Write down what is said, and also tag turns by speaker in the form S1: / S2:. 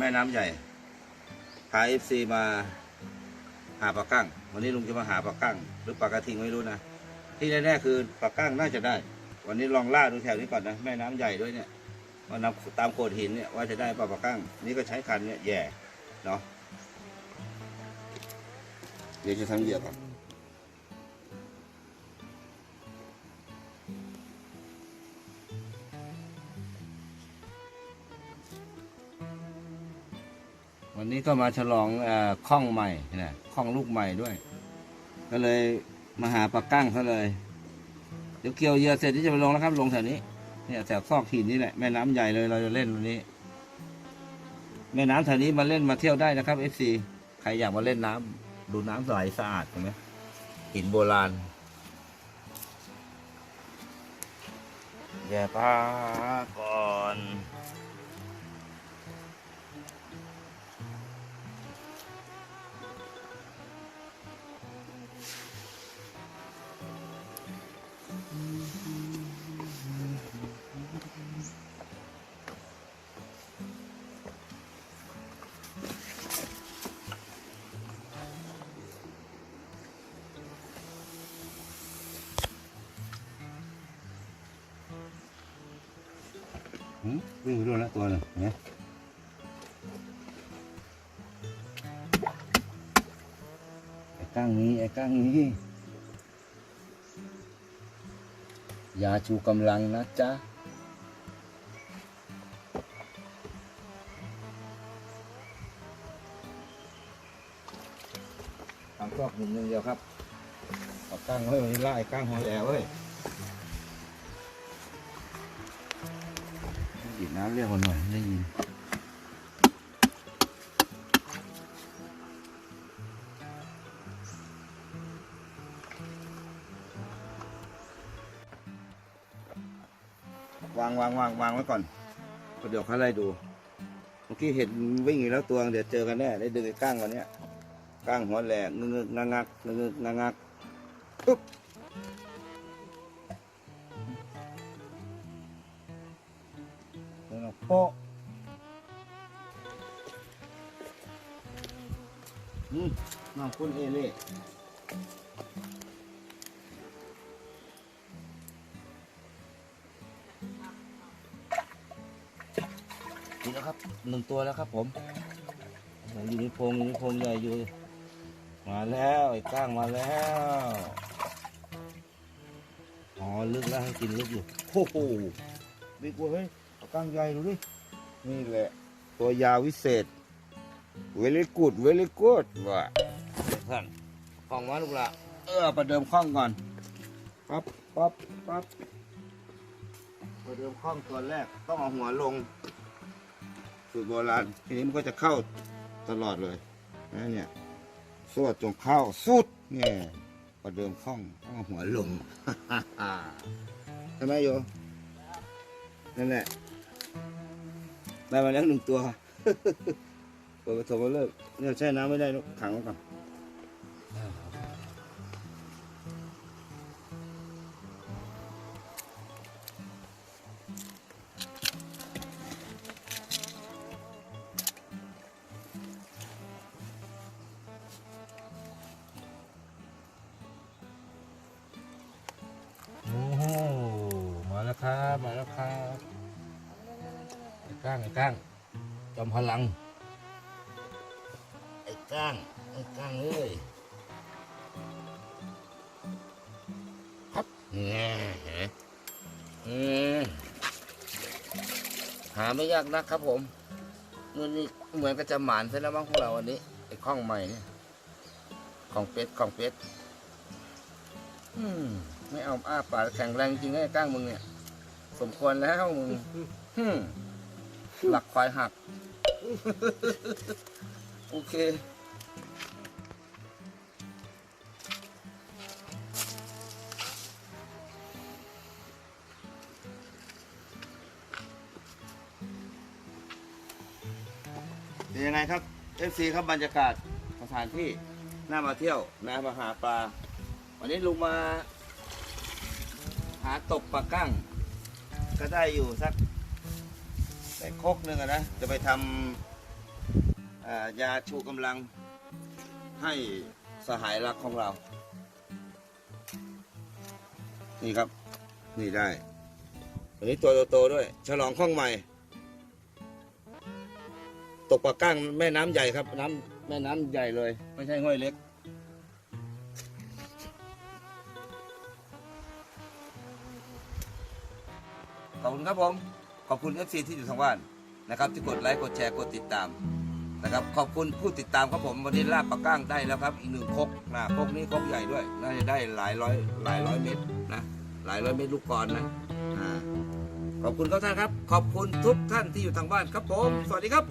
S1: แม่น้ำใหญ่พาเอฟซีมาหาปลากั้ง วันนี้ลุงจะมาหาปลากั้ง หรือปลากระทิงไม่รู้นะ ที่แน่ๆคือปลากั้งน่าจะได้ วันนี้ลองล่าดูแถวนี้ก่อนนะ แม่น้ำใหญ่ด้วยเนี่ยว่านำตามโขดหินเนี่ยว่าจะได้ปลาปลากั้ง นี่ก็ใช้คันเนี่ยแย่เนาะเดี๋ยวจะทำเหยื่อก่อน วันนี้ก็มาฉลองอข้องใหม่นะข้องลูกใหม่ด้วย ก็เลยมาหาปลากั้งเขาเลย เดี๋ยวเกี่ยวเยื่อเสร็จที่จะไปลงแล้วครับ ลงแถวนี้ เนี่ยแถวซอกหินนี่แหละแม่น้ำใหญ่เลยเราจะเล่นวันนี้ แม่น้ำแถวนี้มาเล่นมาเที่ยวได้นะครับเอฟซีใครอยากมาเล่นน้ำดูน้ำใสสะอาดเห็นไหมหินโบราณแย่ปลาก่อน วิ่งไปด้วยแล้วตัวหนึ่งเนี่ยไอ้ก้างนี้ไอ้ก้างนี้ยาชูกำลังนะจ๊ะทำซอกหินอย่างเดียวครับเอาก้างไว้วันนี้ล่าไอ้ก้างหอยแอวเว้ย หยิบน้ำเรียกมันหน่อยได้ยินวางวางวางวางไว้ก่อนเดี๋ยวเขาไล่ดู เมื่อกี้เห็นวิ่งอีกแล้วตัวเดี๋ยวเจอกันแน่ ได้ดึงไอ้ก้างวันเนี้ยก้างหัวแหลกงึกงึกงักงักงึกงึกงักงักปุ๊บ โปะอืมน้องคุณเอเล่นี่แล้วครับหนึ่งตัวแล้วครับผมอยู่ในโพรงอยู่ในโพรงใหญ่อยู่ มาแล้วไอ้ก้างมาแล้วอ๋อลึกแล้วให้กินลึกอยู่โอ้โหดีกว่าเฮ้ย กลางใหญ่ดูดิ นี่แหละ ตัวยาววิเศษ เวลิกูดเวลิกูดว่ะท่านข้องมาลูกละเออประเดิมข้องก่อน ปั๊บปั๊บปั๊บประเดิมข้องตัวแรก ต้องเอาหัวลง สูตรโบราณ ทีนี้มันก็จะเข้าตลอดเลยนะเนี่ยสวดจงเข้าสุดเนี่ยประเดิมข้องต้องเอาหัวลง ใช่ไหมโยนั่นแหละ ได้มาแล้วหนึ่งตัวเปิดประตูมาเลิกเนี่ยแช่น้ำไม่ได้ลูกขังไว้ก่อนโอ้โหมาแล้วครับ มาแล้วครับ ก้างไอ้ก้างจอมพลัง ไอ้ก้างไอ้ก้างเอ้ยครับเนี่ยอืมหาไม่ยากนักครับผมนู่นนี่เหมือนกับจะหมานซะแล้วมั้งพวกเราวันนี้ไอ้ข้องใหม่เนี่ยของเป็ดของเป็ดอืมไม่เอาอ้าปากแข็งแรงจริงๆไอ้ก้างมึงเนี่ย สมควรแล้วมึงอืม หลักควายหัก โอเค เป็นยังไงครับ FC ครับบรรยากาศสถานที่น่ามาเที่ยวน่ามาหาปลา วันนี้ลุงมา หาตกปลากั้ง ก็ได้อยู่สัก แต่โคกหนึงนะจะไปทำยาชูกำลังให้สหายรักของเรา นี่ครับ นี่ได้อันนี้ตัวโตๆด้วย ฉลองข้องใหม่ ตกปลาก้างแม่น้ำใหญ่ครับ น้ำแม่น้ำใหญ่เลย ไม่ใช่ห้วยเล็กขอบคุณครับผม ขอบคุณ FC ที่อยู่ทางบ้านนะครับที่กดไลค์กดแชร์กดติดตามนะครับขอบคุณผู้ติดตามครับผมวันนี้ลาบปลาก้างได้แล้วครับ อีกหนึ่งคกนะคกนี้คกใหญ่ด้วยน่าจะได้หลายร้อยหลายร้อยเม็ดนะหลายร้อยเม็ดลูกกรอนนะอ่าขอบคุณครับท่านครับ ขอบคุณทุกท่านที่อยู่ทางบ้านครับผม สวัสดีครับ